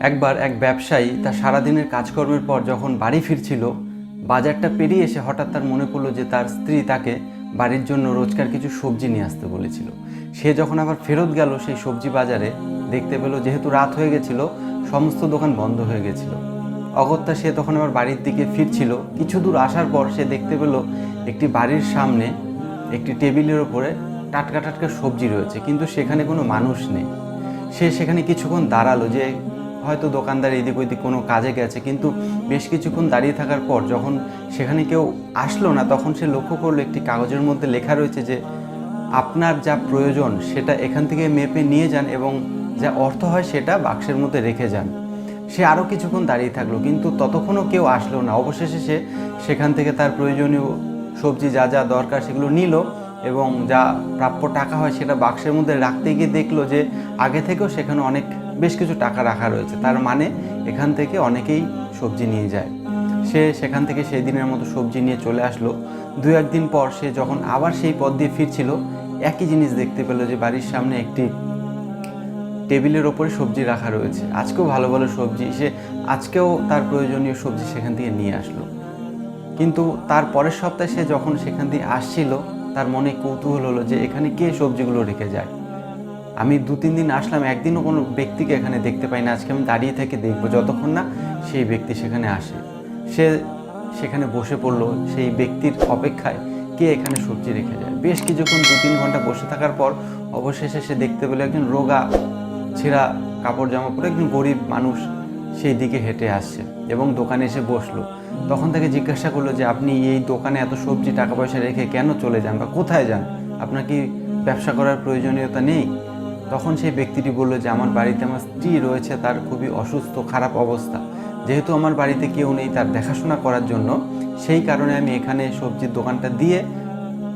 একবার এক ব্যবসায়ী তার সারাদিনের কাজকর্মের পর যখন বাড়ি ফিরছিল বাজারটা পেরিয়ে এসে হঠাৎ তার মনে পড়ল যে তার স্ত্রী তাকে বাড়ির জন্য রোজকার কিছু সবজি নিয়ে আসতে বলেছিল। সে যখন আবার ফেরত গেল সেই সবজি বাজারে দেখতে পেল যেহেতু রাত হয়ে গেছিল সমস্ত দোকান বন্ধ হয়ে গেছিল। অগত্যা সে তখন আবার বাড়ির দিকে ফিরছিল। কিছু দূর আসার পর সে দেখতে পেল একটি বাড়ির সামনে একটি টেবিলের ওপরে টাটকা টাটকা সবজি রয়েছে কিন্তু সেখানে কোনো মানুষ নেই। সে সেখানে কিছুক্ষণ দাঁড়াল যে হয়তো দোকানদার এদিক ওইদিক কোনো কাজে গেছে, কিন্তু বেশ কিছুক্ষণ দাঁড়িয়ে থাকার পর যখন সেখানে কেউ আসলো না, তখন সে লক্ষ্য করল একটি কাগজের মধ্যে লেখা রয়েছে যে, আপনার যা প্রয়োজন সেটা এখান থেকে মেপে নিয়ে যান এবং যা অর্থ হয় সেটা বাক্সের মধ্যে রেখে যান। সে আরও কিছুক্ষণ দাঁড়িয়ে থাকল, কিন্তু ততক্ষণও কেউ আসলো না। অবশেষে সে সেখান থেকে তার প্রয়োজনীয় সবজি যা যা দরকার সেগুলো নিল এবং যা প্রাপ্য টাকা হয় সেটা বাক্সের মধ্যে রাখতে গিয়ে দেখল যে, আগে থেকেও সেখানে অনেক বেশ কিছু টাকা রাখা রয়েছে। তার মানে এখান থেকে অনেকেই সবজি নিয়ে যায়। সে সেখান থেকে সেই দিনের মতো সবজি নিয়ে চলে আসলো। দু একদিন পর সে যখন আবার সেই পথ দিয়ে ফিরছিল, একই জিনিস দেখতে পেল যে বাড়ির সামনে একটি টেবিলের ওপরে সবজি রাখা রয়েছে। আজকেও ভালো ভালো সবজি। সে আজকেও তার প্রয়োজনীয় সবজি সেখান থেকে নিয়ে আসলো। কিন্তু তার পরের সপ্তাহে সে যখন সেখান দিয়ে আসছিল, তার মনে কৌতূহল হলো যে এখানে কে সবজিগুলো রেখে যায়? আমি দু, তিন দিন আসলাম, একদিনও কোনো ব্যক্তিকে এখানে দেখতে পাই না। আজকে আমি দাঁড়িয়ে থেকে দেখব, যতক্ষণ না সেই ব্যক্তি সেখানে আসে। সে সেখানে বসে পড়ল, সেই ব্যক্তির অপেক্ষায় কে এখানে সবজি রেখে যায়। বেশ কিছুক্ষণ, দু, তিন ঘণ্টা বসে থাকার পর অবশেষে সে দেখতে পেল একজন রোগা, ছেঁড়া কাপড় জামা পরে একজন গরিব মানুষ সেই দিকে হেঁটে আসছে এবং দোকানে এসে বসল। তখন তাকে জিজ্ঞাসা করল যে, আপনি এই দোকানে এত সবজি টাকা পয়সা রেখে কেন চলে যান বা কোথায় যান? আপনার কি ব্যবসা করার প্রয়োজনীয়তা নেই? তখন সেই ব্যক্তিটি বলল যে, আমার বাড়িতে আমার স্ত্রী রয়েছে, তার খুবই অসুস্থ, খারাপ অবস্থা। যেহেতু আমার বাড়িতে কেউ নেই তার দেখাশোনা করার জন্য, সেই কারণে আমি এখানে সবজির দোকানটা দিয়ে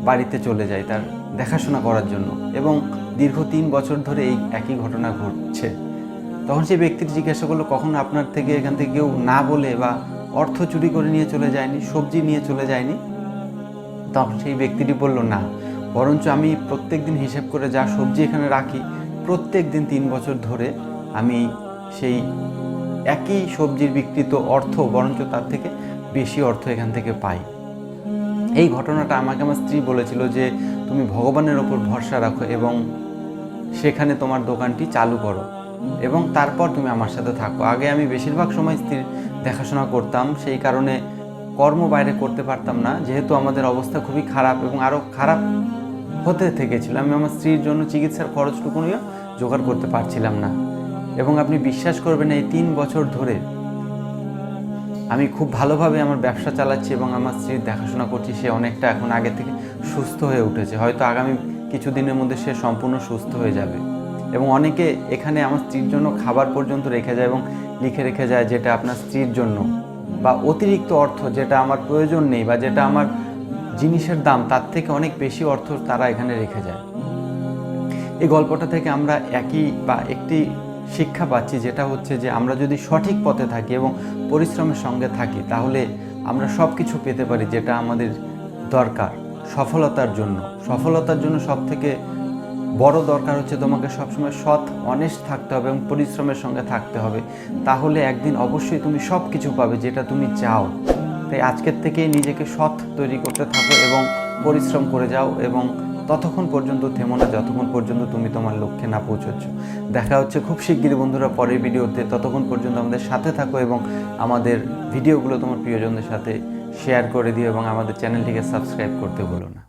বাড়িতে চলে যাই তার দেখাশোনা করার জন্য। এবং দীর্ঘ তিন বছর ধরে এই একই ঘটনা ঘটছে। তখন সেই ব্যক্তিটি জিজ্ঞাসা করল, কখন আপনার থেকে এখান থেকে কেউ না বলে বা অর্থ চুরি করে নিয়ে চলে যায়নি, সবজি নিয়ে চলে যায়নি? তখন সেই ব্যক্তিটি বলল, না। বরঞ্চ আমি প্রত্যেক দিন হিসেব করে যা সবজি এখানে রাখি প্রত্যেক দিন তিন বছর ধরে আমি সেই একই সবজির বিকৃত অর্থ, বরঞ্চ তার থেকে বেশি অর্থ এখান থেকে পাই। এই ঘটনাটা আমাকে আমার স্ত্রী বলেছিল যে, তুমি ভগবানের ওপর ভরসা রাখো এবং সেখানে তোমার দোকানটি চালু করো এবং তারপর তুমি আমার সাথে থাকো। আগে আমি বেশিরভাগ সময় স্ত্রীর দেখাশোনা করতাম, সেই কারণে কর্ম বাইরে করতে পারতাম না। যেহেতু আমাদের অবস্থা খুবই খারাপ এবং আরও খারাপ হতে থেকেছিল। আমি আমার স্ত্রীর জন্য চিকিৎসার খরচটুকুনিও জোগাড় করতে পারছিলাম না। এবং আপনি বিশ্বাস করবেন এই তিন বছর ধরে আমি খুব ভালোভাবে আমার ব্যবসা চালাচ্ছি এবং আমার স্ত্রীর দেখাশোনা করছি। সে অনেকটা এখন আগে থেকে সুস্থ হয়ে উঠেছে। হয়তো আগামী কিছুদিনের মধ্যে সে সম্পূর্ণ সুস্থ হয়ে যাবে। এবং অনেকে এখানে আমার স্ত্রীর জন্য খাবার পর্যন্ত রেখে যায় এবং লিখে রেখে যায় যেটা আপনার স্ত্রীর জন্য। বা অতিরিক্ত অর্থ যেটা আমার প্রয়োজন নেই বা যেটা আমার জিনিসের দাম তার থেকে অনেক বেশি অর্থ তারা এখানে রেখে যায়। এই গল্পটা থেকে আমরা একই বা একটি শিক্ষা পাচ্ছি, যেটা হচ্ছে যে আমরা যদি সঠিক পথে থাকি এবং পরিশ্রমের সঙ্গে থাকি, তাহলে আমরা সব কিছু পেতে পারি যেটা আমাদের দরকার সফলতার জন্য। সফলতার জন্য সব থেকে বড় দরকার হচ্ছে তোমাকে সবসময় সৎ অনেস্ট থাকতে হবে এবং পরিশ্রমের সঙ্গে থাকতে হবে। তাহলে একদিন অবশ্যই তুমি সব কিছু পাবে যেটা তুমি চাও। তাই আজকের থেকে নিজেকে সৎ তৈরি করতে থাকো এবং পরিশ্রম করে যাও এবং ততক্ষণ পর্যন্ত থেমো না, যতক্ষণ পর্যন্ত তুমি তোমার লক্ষ্যে না পৌঁছচ্ছ। দেখা হচ্ছে খুব শিগগিরই বন্ধুরা পরের ভিডিওতে। ততক্ষণ পর্যন্ত আমাদের সাথে থাকো এবং আমাদের ভিডিওগুলো তোমার প্রিয়জনদের সাথে শেয়ার করে দিও এবং আমাদের চ্যানেলটিকে সাবস্ক্রাইব করতে বলো না।